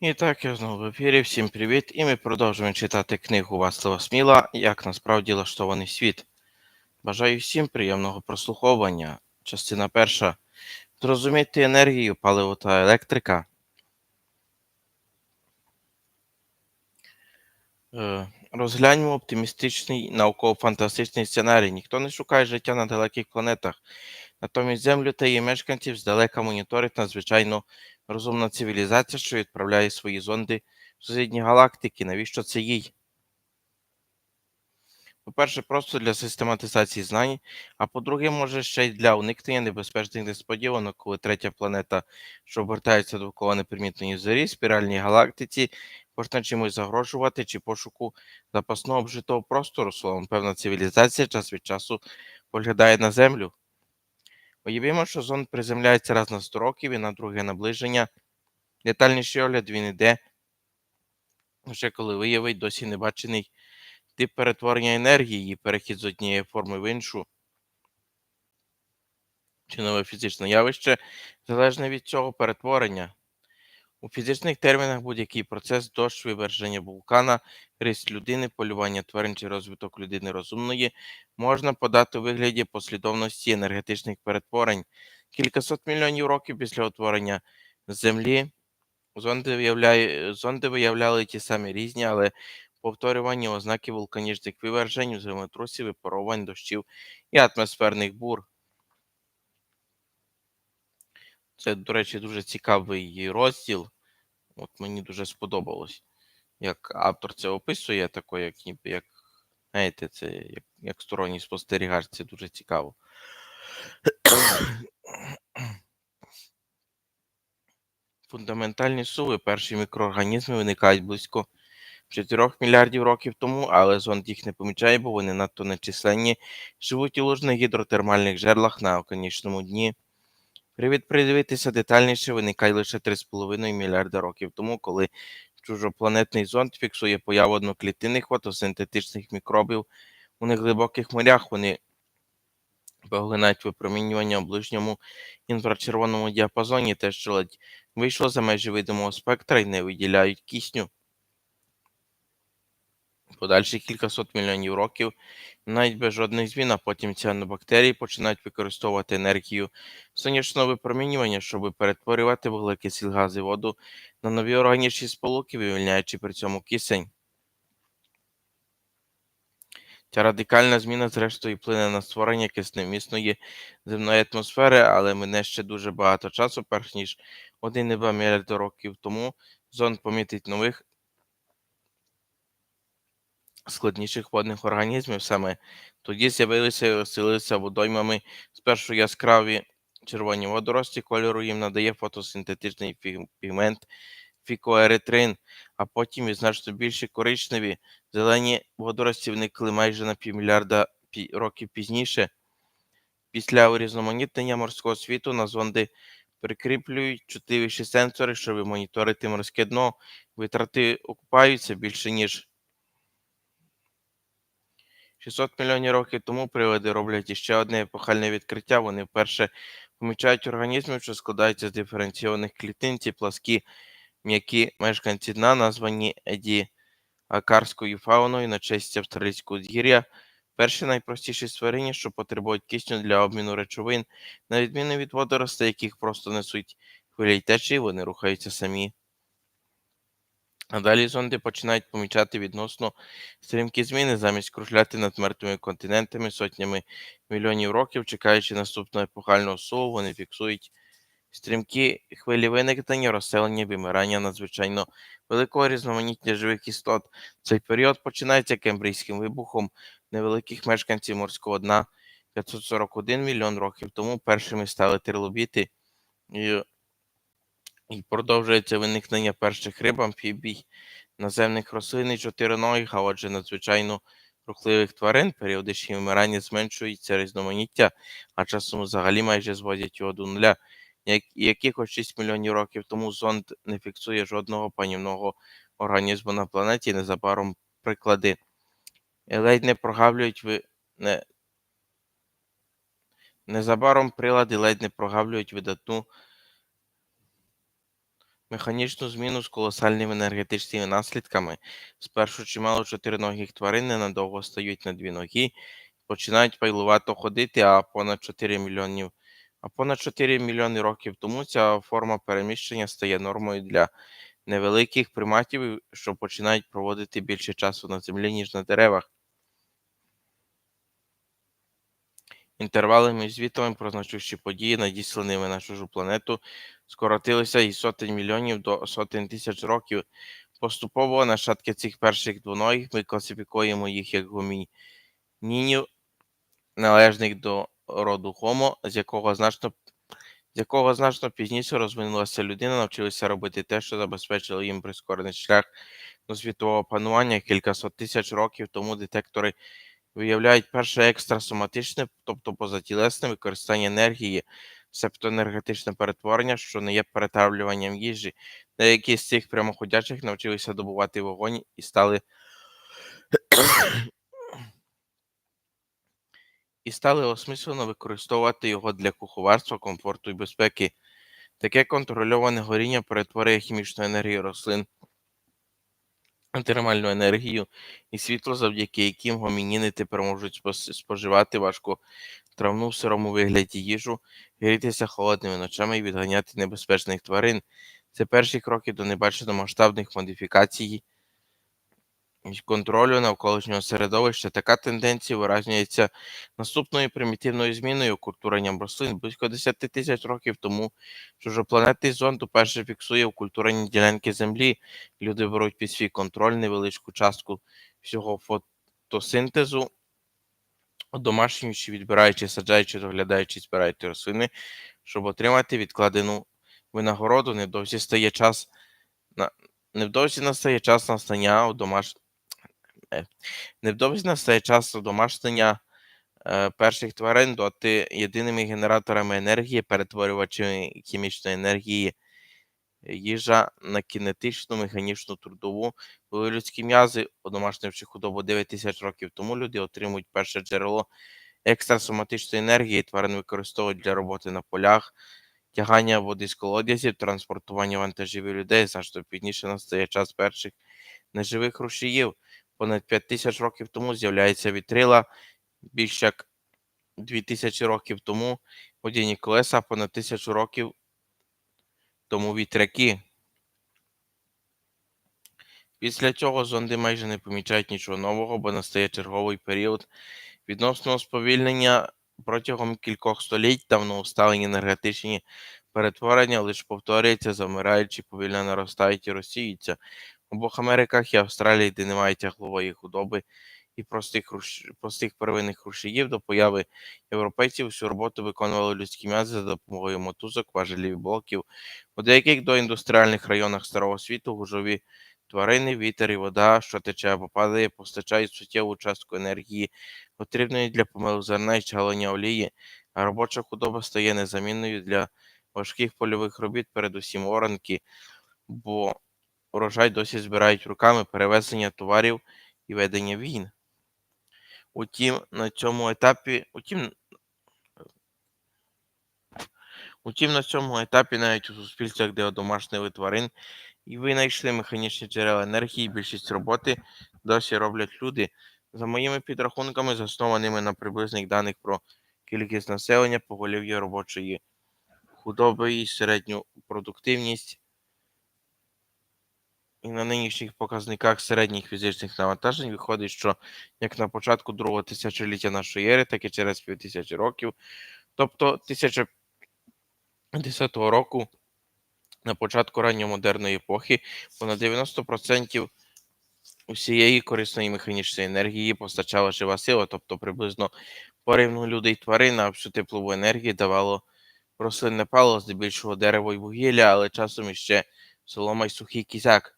І так, я знову в ефірі. Всім привіт! І ми продовжуємо читати книгу Васлава Сміла Як насправді влаштований світ. Бажаю всім приємного прослуховування. Частина перша. Зрозуміти енергію, паливо та електрика. Е, Розгляньмо оптимістичний науково-фантастичний сценарій. Ніхто не шукає життя на далеких планетах. Натомість Землю та її мешканців здалека моніторить надзвичайно розумна цивілізація, що відправляє свої зонди в сусідні галактики. Навіщо це їй? По-перше, просто для систематизації знань, а по-друге, може ще й для уникнення небезпечних несподіванок, коли третя планета, що обертається довкола непримітної зорі, спіральній галактиці, почне чимось загрожувати чи пошуку запасного обжитого простору, словом, певна цивілізація час від часу поглядає на Землю. Уявімо, що зонд приземляється раз на 100 років і на друге наближення. Детальніший огляд він іде, лише коли виявить досі небачений тип перетворення енергії і перехід з однієї форми в іншу. Чи нове фізичне явище залежне від цього перетворення. У фізичних термінах будь-який процес дощ, виверження вулкана, ріст людини, полювання тварин чи розвиток людини розумної можна подати у вигляді послідовності енергетичних перетворень. Кількасот мільйонів років після утворення Землі зонди, виявляє, зонди виявляли ті самі різні, але повторювані ознаки вулканічних вивержень, землетрусів, випаровань, дощів і атмосферних бур. Це, до речі, дуже цікавий розділ. От мені дуже сподобалось, як автор це описує, тако, як ніби як, знаєте, це як, як сторонній спостерігач, це дуже цікаво. Фундаментальні суви перші мікроорганізми виникають близько 4 мільярдів років тому, але зонд їх не помічає, бо вони надто нечисленні, живуть у лужних гідротермальних жерлах на оконічному дні. Привід придивитися детальніше виникає лише 3,5 мільярда років тому, коли чужопланетний зонд фіксує появу одноклітинних фотосинтетичних мікробів у неглибоких морях. Вони поглинають випромінювання в ближньому інфрачервоному діапазоні, те, що ледь вийшло за межі видимого спектра і не виділяють кисню. Подальші кількасот мільйонів років, навіть без жодних змін, а потім ціанобактерії починають використовувати енергію сонячного випромінювання, щоб перетворювати вуглекислі гази воду на нові органічні сполуки, вивільняючи при цьому кисень. Ця радикальна зміна, зрештою, вплине на створення кисневмісної земної атмосфери, але мине ще дуже багато часу, перш ніж 1,2 мільярда років тому зонд помітить нових складніших водних організмів. Саме тоді з'явилися і розселилися водоймами спершу яскраві червоні водорості, кольору їм надає фотосинтетичний пігмент фікоеритрин, а потім і значно більші коричневі зелені водорості виникли майже на півмільярда років пізніше. Після урізноманітнення морського світу на зонди прикріплюють чутливіші сенсори, щоб моніторити морське дно. Витрати окупаються більше, ніж 600 мільйонів років тому приводи роблять іще одне епохальне відкриття. Вони вперше помічають організми, що складаються з диференційованих клітин, ці пласкі м'які мешканці дна, названі еді акарською фауною на честь австралійського згір'я. Перші найпростіші свирині, що потребують кисню для обміну речовин, на відміну від водоростей, яких просто несуть хвилі й течії, вони рухаються самі. А далі зонди починають помічати відносно стрімкі зміни замість кружляти над мертвими континентами сотнями мільйонів років, чекаючи наступного епохального суву, вони фіксують стрімкі хвилі виникнення, розселення, вимирання надзвичайно великого різноманіття живих істот. Цей період починається кембрійським вибухом невеликих мешканців морського дна 541 мільйон років тому першими стали трилобіти. І продовжується виникнення перших риб, амфібій, наземних рослин і чотириногих, а отже, надзвичайно рухливих тварин, періодичні вмирання зменшується різноманіття, а часом взагалі майже зводять його до нуля. Як, якихось 6 мільйонів років тому зонд не фіксує жодного панівного організму на планеті, незабаром приклади. Ледь не прогавлюють ви. Не, Незабаром прилади ледь не прогавлюють видатну механічну зміну з колосальними енергетичними наслідками. Спершу чимало чотириногих тварин ненадовго стають на дві ноги, починають пайлувато ходити, а понад 4 мільйонів. А понад 4 мільйони років тому ця форма переміщення стає нормою для невеликих приматів, що починають проводити більше часу на землі, ніж на деревах. Інтервали між звітами про значущі події, надісланими на чужу планету, скоротилися із сотень мільйонів до сотень тисяч років. Поступово нащадки цих перших двоногих ми класифікуємо їх як гомінінів, належних до роду Homo, з якого значно з якого значно пізніше розвинулася людина, навчилися робити те, що забезпечило їм прискорений шлях до світового панування кількасот тисяч років тому детектори виявляють перше екстрасоматичне, тобто позатілесне використання енергії, себто енергетичне перетворення, що не є перетравлюванням їжі. Деякі з цих прямоходячих навчилися добувати вогонь і стали і стали осмислено використовувати його для куховарства, комфорту і безпеки. Таке контрольоване горіння перетворює хімічну енергію рослин термальну енергію і світло, завдяки яким гомініни тепер можуть споживати важку травну в сирому вигляді їжу, грітися холодними ночами і відганяти небезпечних тварин. Це перші кроки до небачено масштабних модифікацій контролю навколишнього середовища. Така тенденція виражується наступною примітивною зміною культуренням рослин. Близько 10 тисяч років тому чужопланетний зонд уперше фіксує окультурені ділянки Землі. Люди беруть під свій контроль невеличку частку всього фотосинтезу, домашнюючи, відбираючи, саджаючи, доглядаючи, збираючи рослини, щоб отримати відкладену винагороду. Невдовзі стає час на невдовзі настає час настання домаш... е, невдовзі настає час домашнення е, перших тварин доти єдиними генераторами енергії, перетворювачами хімічної енергії, їжа на кінетичну, механічну, трудову. Були людські м'язи, одомашнивши худобу 9 тисяч років тому, люди отримують перше джерело екстрасоматичної енергії. Тварин використовують для роботи на полях, тягання води з колодязів, транспортування вантажів і людей. Значно пізніше настає час перших неживих рушіїв. Понад 5 тисяч років тому з'являється вітрила, більш як 2000 років тому водяні колеса, понад тисячу років тому вітряки. Після цього зонди майже не помічають нічого нового, бо настає черговий період відносного сповільнення протягом кількох століть давно усталені енергетичні перетворення лише повторюються, замираючи, повільно наростають і розсіються. Обох Америках і Австралії, де немає тяглової худоби і простих, руш... простих первинних рушіїв до появи європейців, всю роботу виконували людські м'язи за допомогою мотузок, важелів і блоків. У деяких доіндустріальних районах старого світу гужові тварини, вітер і вода, що тече або падає, постачають суттєву частку енергії, потрібної для помилу зерна і чалення олії, а робоча худоба стає незамінною для важких польових робіт, передусім оранки, бо урожай досі збирають руками перевезення товарів і ведення війн. Утім, на цьому етапі, утім, утім, на цьому етапі навіть у суспільствах, де одомашнили тварин і винайшли механічні джерела енергії, більшість роботи досі роблять люди. За моїми підрахунками, заснованими на приблизних даних про кількість населення, поголів'я робочої худоби і середню продуктивність. І на нинішніх показниках середніх фізичних навантажень виходить, що як на початку другого тисячоліття нашої ери, так і через півтисячі років, тобто 1010 року, на початку ранньомодерної епохи, понад 90% усієї корисної механічної енергії постачала жива сила, тобто приблизно порівну людей тварин, а всю теплову енергію давало рослинне паливо, здебільшого дерево і вугілля, але часом іще солома й сухий кізяк.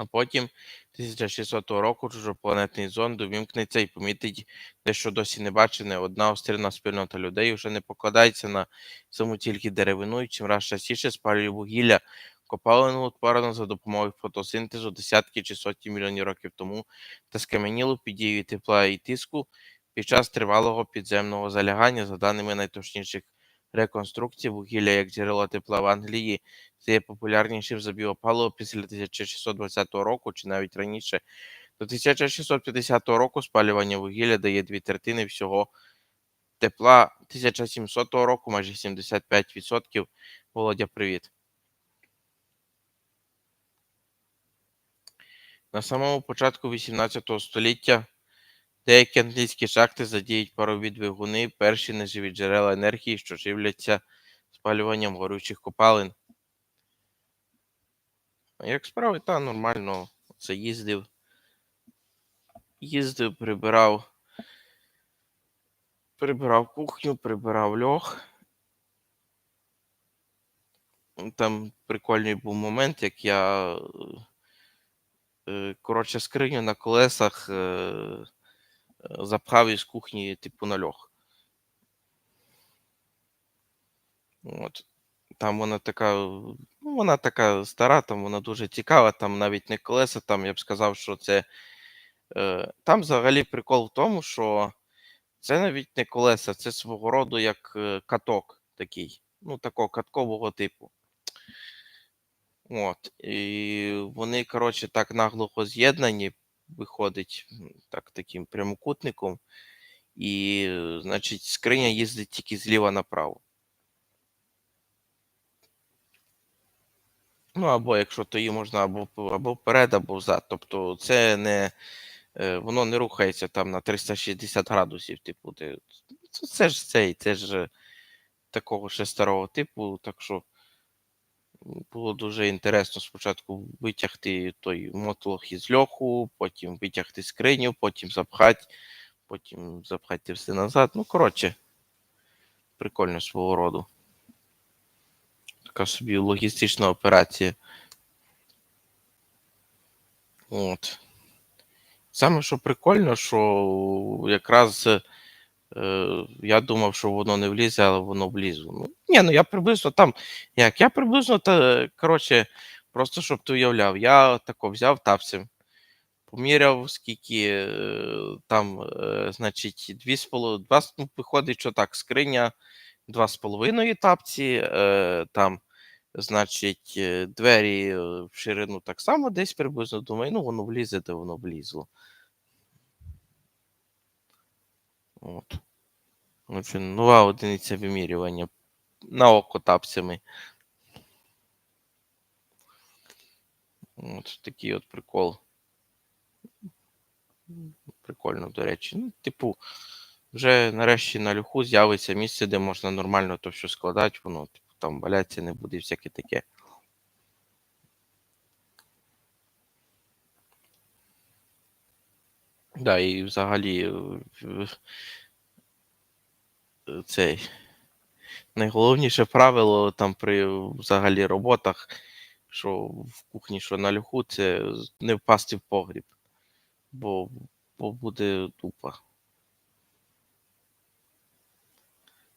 А потім 1600 року чужопланетний зонд увімкнеться і помітить дещо досі не бачене. Одна острівна спільнота людей вже не покладається на саму тільки деревину і чим раз частіше спалює вугілля, копалину утворено за допомогою фотосинтезу десятки чи сотні мільйонів років тому та скам'янілу під дією тепла і тиску під час тривалого підземного залягання, за даними найточніших реконструкції вугілля як джерело тепла в Англії стає популярнішим за біопаливо після 1620 року чи навіть раніше. До 1650 року спалювання вугілля дає дві третини всього тепла 1700 року майже 75%. Володя, привіт. На самому початку 18 століття деякі англійські шахти задіють парові двигуни, перші неживі джерела енергії, що живляться спалюванням горючих копалин. А Як справи, та нормально. Це їздив. Їздив, прибирав. Прибирав кухню, прибирав льох. Там прикольний був момент, як я, е, коротше, скриню на колесах е, запхав із кухні, типу, на льох. От. Там вона така, ну, вона така стара, там вона дуже цікава, там навіть не колеса, там я б сказав, що це. Е, там взагалі прикол в тому, що це навіть не колеса, це свого роду як е, каток такий, ну, такого каткового типу. От. І вони, коротше, так наглухо з'єднані, виходить так, таким прямокутником. І, значить, скриня їздить тільки зліва направо. Ну, або якщо то її можна або, або вперед, або взад. Тобто це не, е, воно не рухається там на 360 градусів, типу, ти, це, це ж цей, це ж е, такого ще старого типу, так що було дуже інтересно спочатку витягти той мотлох із льоху, потім витягти скриню, потім запхати, потім запхати все назад. Ну, коротше, прикольно свого роду. Така собі логістична операція. От. Саме що прикольно, що якраз е, я думав, що воно не влізе, але воно влізло. Ну, ні, ну я приблизно там. Як? Я приблизно та, коротше, просто щоб ти уявляв, я тако взяв тапцем, поміряв, скільки е, там, е, значить, дві з поло- два, ну, виходить, що так, скриня два з половиною тапці, е, там, значить, е, двері е, в ширину так само десь приблизно думаю, ну воно влізе, де воно влізло. От. Отже, нова одиниця вимірювання на око тапцями. От такий от прикол. Прикольно, до речі. Ну, типу, вже нарешті на люху з'явиться місце, де можна нормально то все складати, воно типу, там валяться не буде всяке таке. Да, і взагалі е, е, цей найголовніше правило там при взагалі роботах, що в кухні, що на люху, це не впасти в погріб, бо, бо буде тупо.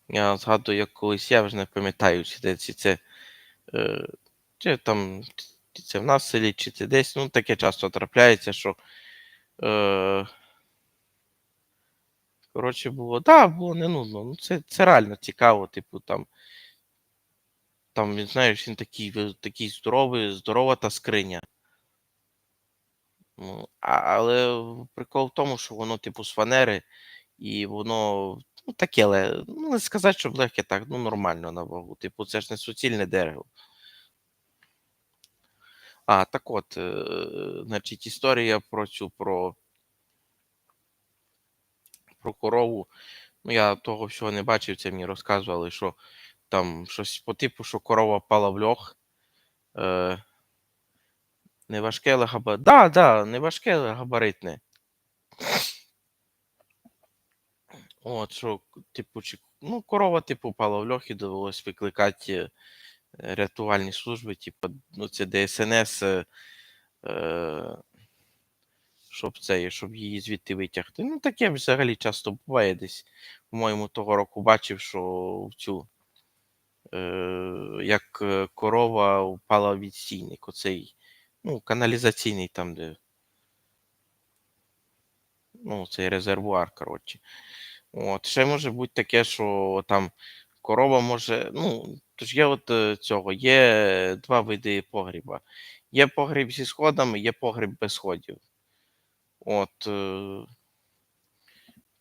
Я згадую, як колись я вже не пам'ятаю, чи це, чи е, там, чи це в нас в селі, чи це десь. Ну, таке часто трапляється, що. Е, коротше, було. Так, да, було не нудно. Ну, це, це реально цікаво, типу, там. Там, він, знаєш, він такий, такий здоровий, здорова та скриня. Ну, але прикол в тому, що воно, типу, з фанери, і воно ну, таке, але ну, не сказати, що легке так, ну нормально на вагу. Типу, це ж не суцільне дерево. А, так от, е, значить, історія про цю про, про корову. Ну, я того всього не бачив, це мені розказували, що там щось по типу, що корова впала в льох. Е, не важке, але габаритне. Да, да, не важке, габаритне. От, що, типу, чи, ну, корова, типу, впала в льох і довелось викликати е, рятувальні служби, типу, ну, це ДСНС, е, е, щоб це, щоб її звідти витягти. Ну, таке взагалі часто буває десь. По-моєму, того року бачив, що в цю, е, як е, корова впала в відстійник, оцей, ну, каналізаційний там, де. Ну, цей резервуар, коротше. От, ще може бути таке, що там корова може. Ну, тож є от е, цього, є два види погріба. Є погріб зі сходами, є погріб без сходів. От. е,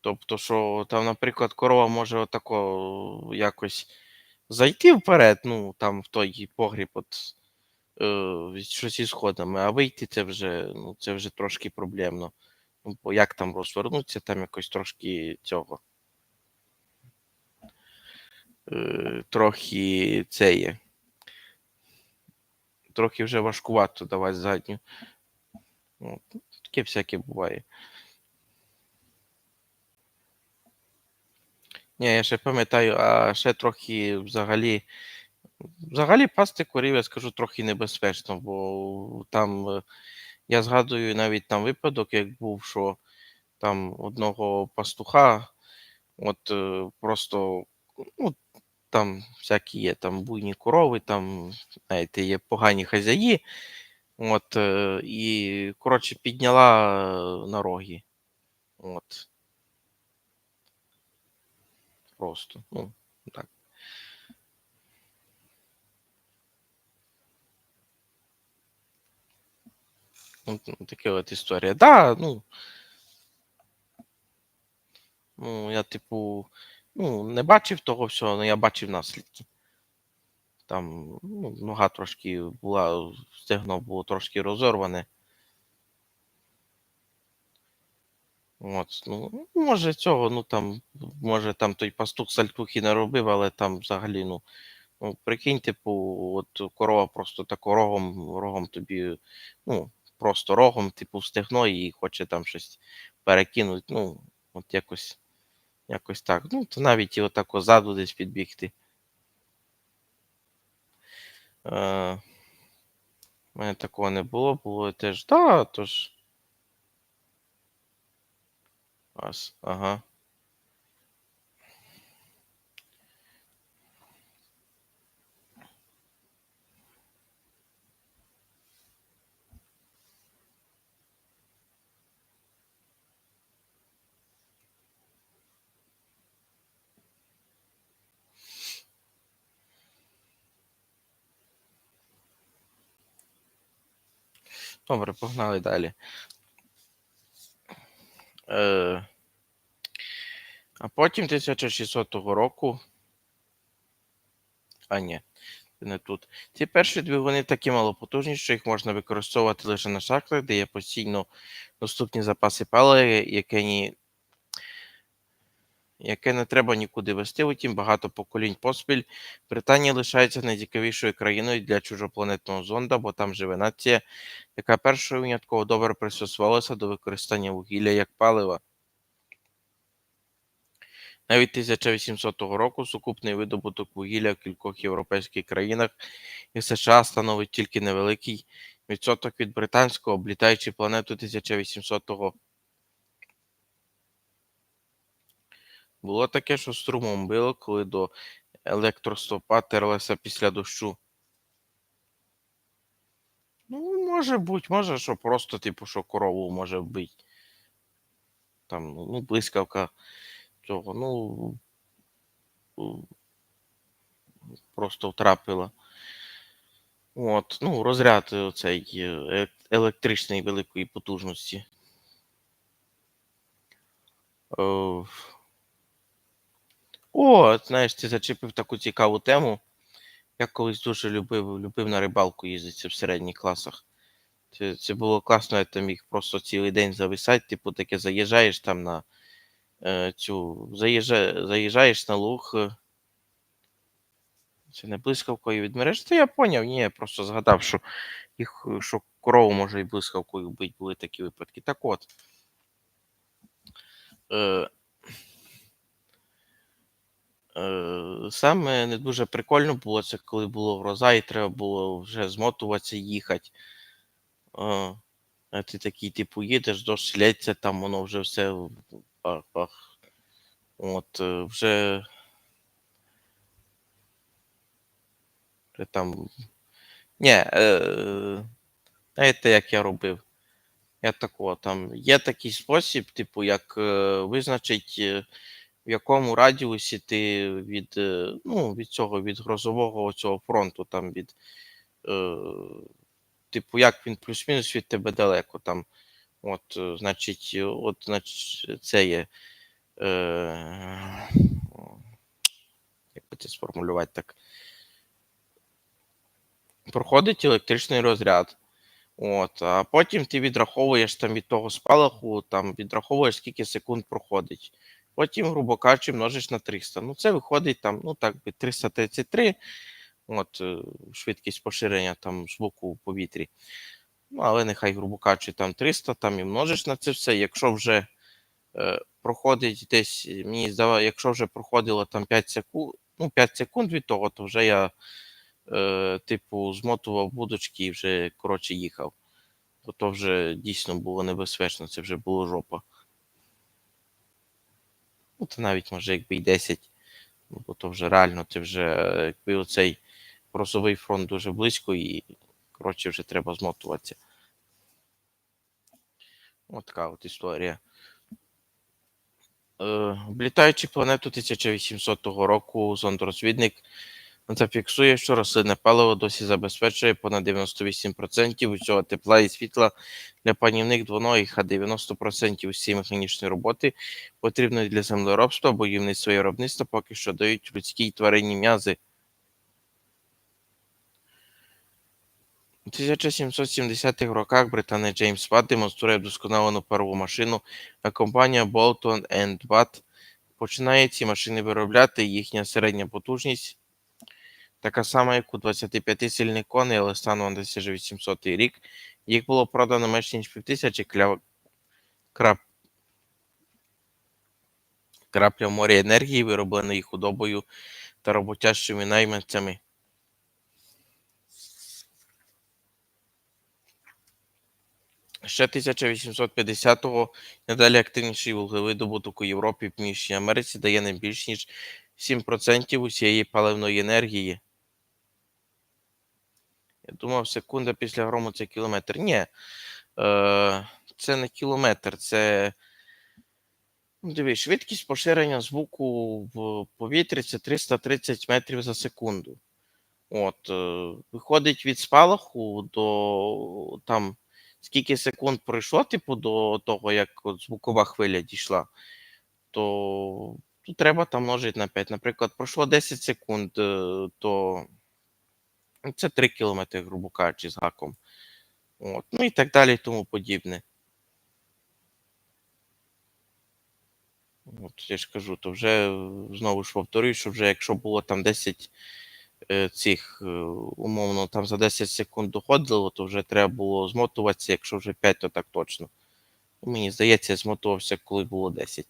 Тобто, що там, наприклад, корова може отако якось зайти вперед, ну, там в той погріб, от, е, щось із сходами, а вийти це вже, ну, це вже трошки проблемно. Ну, як там розвернутися, там якось трошки цього. Е, трохи це є. Трохи вже важкувато давати задню. От. Таке всяке буває. Ні, я ще пам'ятаю, а ще трохи взагалі. Взагалі пасти корів, я скажу, трохи небезпечно, бо там е, я згадую навіть там випадок, як був, що там одного пастуха, от е, просто ну, там всякі є там буйні корови, там, знаєте, є погані хазяї. От, е, і, коротше, підняла е, на роги. От. Просто. Ну, так. Ну, т- таке от історія. Да, ну. Ну, я, типу, ну, не бачив того всього, але я бачив наслідки. Там ну, нога трошки була, стегно було трошки розорване. От, ну, може цього, ну там, може там той пастух сальтухи не робив, але там взагалі, ну, ну прикинь, типу, от корова просто тако рогом, рогом тобі, ну, просто рогом, типу, стегно і хоче там щось перекинути. Ну, от якось, якось так. Ну, то навіть і отак ззаду десь підбігти. Е, у мене такого не було, було теж, да, тож. Ас, ага. Добре, погнали далі. Е, а потім 1600 року. А ні, не тут. Ці перші двигуни такі малопотужні, що їх можна використовувати лише на шахтах, де є постійно доступні запаси палива, які яке не треба нікуди вести. Утім, багато поколінь поспіль. Британія лишається найцікавішою країною для чужопланетного зонда, бо там живе нація, яка першою винятково добре пристосувалася до використання вугілля як палива. Навіть 1800 року сукупний видобуток вугілля в кількох європейських країнах і США становить тільки невеликий відсоток від британського, облітаючи планету 1800-го. Було таке, що струмом било, коли до електростопа терлася після дощу. Ну, може бути, може, що просто, типу, що корову може вбити. Там, ну, блискавка цього, ну. Просто втрапила. От, ну, розряд е, цей е, електричної великої потужності. Е, О, знаєш, ти зачепив таку цікаву тему. Я колись дуже любив, любив на рибалку їздити в середніх класах. Це, це було класно, я там міг просто цілий день зависати, типу таке заїжджаєш там на е, цю. Заїжджа, заїжджаєш на луг. Це не блискавкою відмереш. Та я поняв, ні, я просто згадав, що їх, що корову може і блискавкою вбити, були такі випадки. Так от. Е, Саме не дуже прикольно було це, коли було гроза, і треба було вже змотуватися їхати. Е, А ти такий, типу, їдеш, дощ лється, там воно вже все пах-пах. От, е, вже. там. Ні, е, знаєте, як я робив? Я такого там. Є такий спосіб, типу, як е, визначить. В якому радіусі ти від, е, ну, від цього, від грозового цього фронту, там від, е, типу, як він плюс-мінус від тебе далеко там. От, е, значить, е, от, значить, це є. Е, як би це сформулювати так? Проходить електричний розряд. От, а потім ти відраховуєш там від того спалаху, там відраховуєш скільки секунд проходить. Потім, грубо кажучи, множиш на 300. Ну, це виходить там, ну так би 333, от, е, швидкість поширення там звуку в повітрі. Ну, але нехай, грубо кажучи, там 300, там і множиш на це все. Якщо вже е, проходить десь, мені здавалося, якщо вже проходило там 5 секунд, ну, 5 секунд від того, то вже я, е, типу, змотував будочки і вже коротше їхав. Бо то вже дійсно було небезпечно, це вже було жопа. Ну, то навіть може, якби і 10, ну, бо то вже реально, ти вже якби оцей грозовий фронт дуже близько і, коротше, вже треба змотуватися. От така от історія. Е, облітаючи планету 1800 року, зондрозвідник зафіксує, що рослинне паливо досі забезпечує понад 98% усього тепла і світла для панівних двоногих, а 90% усієї механічної роботи, потрібної для землеробства, будівництва і виробництва, поки що дають людські й тваринні м'язи. У 1770-х роках британець Джеймс Ватт демонструє вдосконалену парову машину, а компанія Bolton Watt починає ці машини виробляти. Їхня середня потужність така сама, як у 25 сильних коней, але станом на 1800 рік їх було продано менше ніж півтисячі кля... крап... крапля в морі енергії, виробленої худобою та роботящими найманцями. Ще 1850-го надалі активніший вуглевидобуток у Європі Північній Америці дає не більш ніж 7% усієї паливної енергії. Я думав, секунда після грому це кілометр. Ні, е, це не кілометр, це. Ну, дивись, швидкість поширення звуку в повітрі це 330 метрів за секунду. От, е, виходить від спалаху до там скільки секунд пройшло, типу, до того, як от звукова хвиля дійшла, то тут треба там множити на 5. Наприклад, пройшло 10 секунд, е, то це 3 кілометри, грубо кажучи, з гаком. От. Ну і так далі, і тому подібне. От, я ж кажу, то вже знову ж повторюю, що вже якщо було там 10 е, цих, е, умовно, там за 10 секунд доходило, то вже треба було змотуватися, якщо вже 5, то так точно. Ну, Мені здається, я змотувався, коли було 10.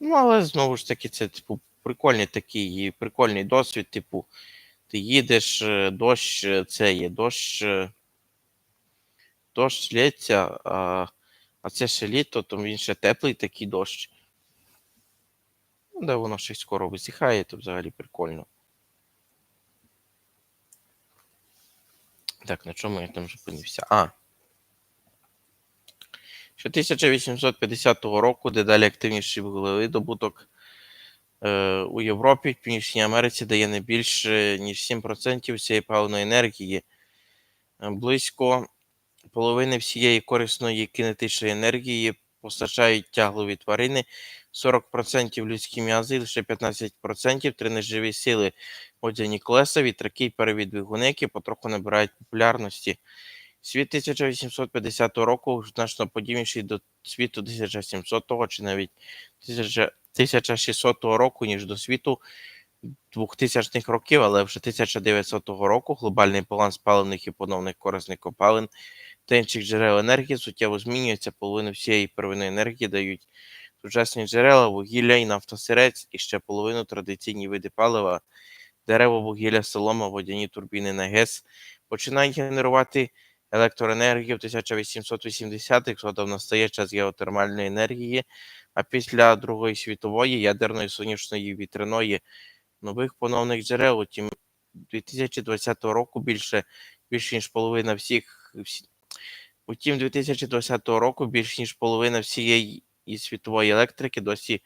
Ну, але знову ж таки, це, типу, прикольний такий, прикольний досвід, типу, ти їдеш, е, дощ, е, це є, дощ, е, дощ лється, а, а це ще літо, то він ще теплий такий дощ. Ну, де воно ще скоро висихає, то взагалі прикольно. Так, на чому я там зупинився? А. Ще 1850 року дедалі активніший вуглевидобуток у Європі, в Північній Америці дає не більше, ніж 7% всієї паливної енергії. Е, Близько половини всієї корисної кинетичної енергії постачають тяглові тварини, 40% людські м'язи, лише 15% три неживі сили, водяні колеса, вітраки і перевід які потроху набирають популярності. Світ 1850 року значно подібніший до світу 1700 чи навіть 1600 року, ніж до світу 2000-х років, але вже 1900 року глобальний баланс паливних і поновних корисних копалин та інших джерел енергії суттєво змінюється. Половину всієї первинної енергії дають сучасні джерела, вугілля і нафтосирець, і ще половину традиційні види палива, дерево, вугілля, солома, водяні турбіни на ГЕС починають генерувати електроенергію в 1880-х, згодом настає час геотермальної енергії, а після Другої світової ядерної сонячної вітряної нових поновних джерел. Утім, 2020 року більше, більше ніж половина всіх. всі- Утім, 2020 року більш ніж половина всієї із світової електрики досі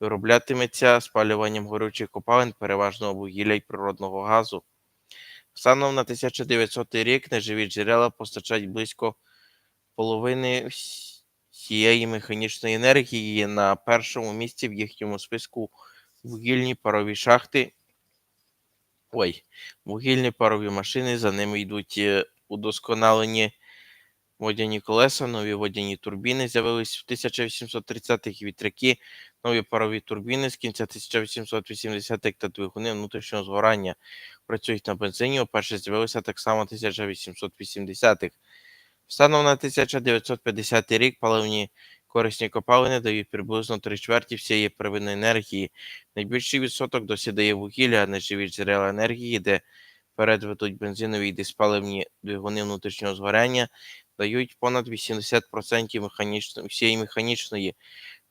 вироблятиметься спалюванням горючих копалин, переважно вугілля й природного газу. Станом на 1900 рік неживі джерела постачають близько половини всієї механічної енергії на першому місці в їхньому списку вугільні парові шахти. Ой, вугільні парові машини, за ними йдуть е, удосконалені водяні колеса, нові водяні турбіни з'явились в 1830-х вітряки, нові парові турбіни з кінця 1880-х та двигуни внутрішнього згорання працюють на бензині, вперше з'явилися так само 1880-х. Станом на 1950 рік паливні корисні копалини дають приблизно три чверті всієї первинної енергії. Найбільший відсоток досі дає вугілля, а не живі джерела енергії, де вперед ведуть бензинові і диспаливні двигуни внутрішнього згоряння, дають понад 80% механічної, всієї механічної.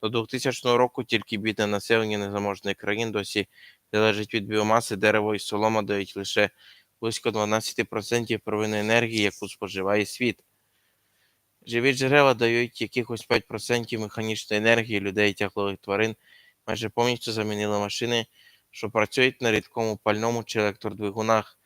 До 2000 року тільки бідне населення незаможних країн досі залежить від біомаси, дерево і солома дають лише близько 12% первинної енергії, яку споживає світ. Живі джерела дають якихось 5% механічної енергії людей, тяглових тварин, майже повністю замінили машини, що працюють на рідкому пальному чи електродвигунах.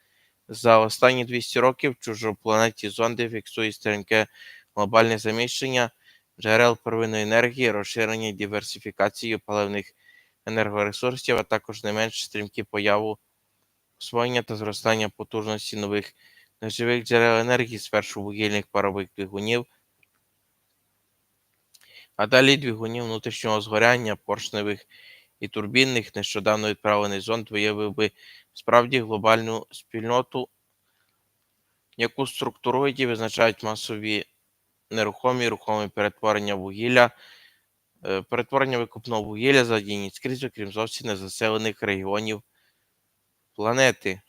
За останні 200 років чужопланетні зонди фіксують стрімке глобальне заміщення джерел первинної енергії, розширення і диверсифікацію паливних енергоресурсів, а також не менш стрімкі появу освоєння та зростання потужності нових неживих джерел енергії, спершу вугільних парових двигунів, а далі двигунів внутрішнього згоряння, поршневих і турбінних. Нещодавно відправлений зонд виявив би справді глобальну спільноту, яку структурують і визначають масові нерухомі, рухомі перетворення вугілля, е, перетворення викопного вугілля задіяні скрізь, окрім зовсім незаселених регіонів планети.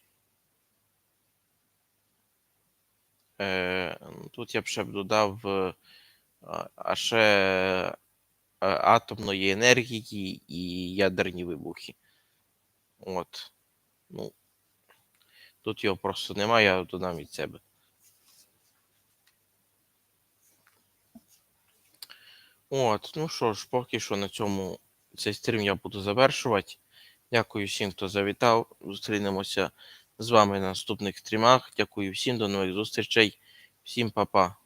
Е, Тут я б ще б додав е, а- ще атомної енергії і ядерні вибухи. От. Ну, тут його просто немає, я додам від себе. От, ну що ж, поки що на цьому цей стрім я буду завершувати. Дякую всім, хто завітав. Зустрінемося з вами на наступних стрімах. Дякую всім, до нових зустрічей. Всім па-па.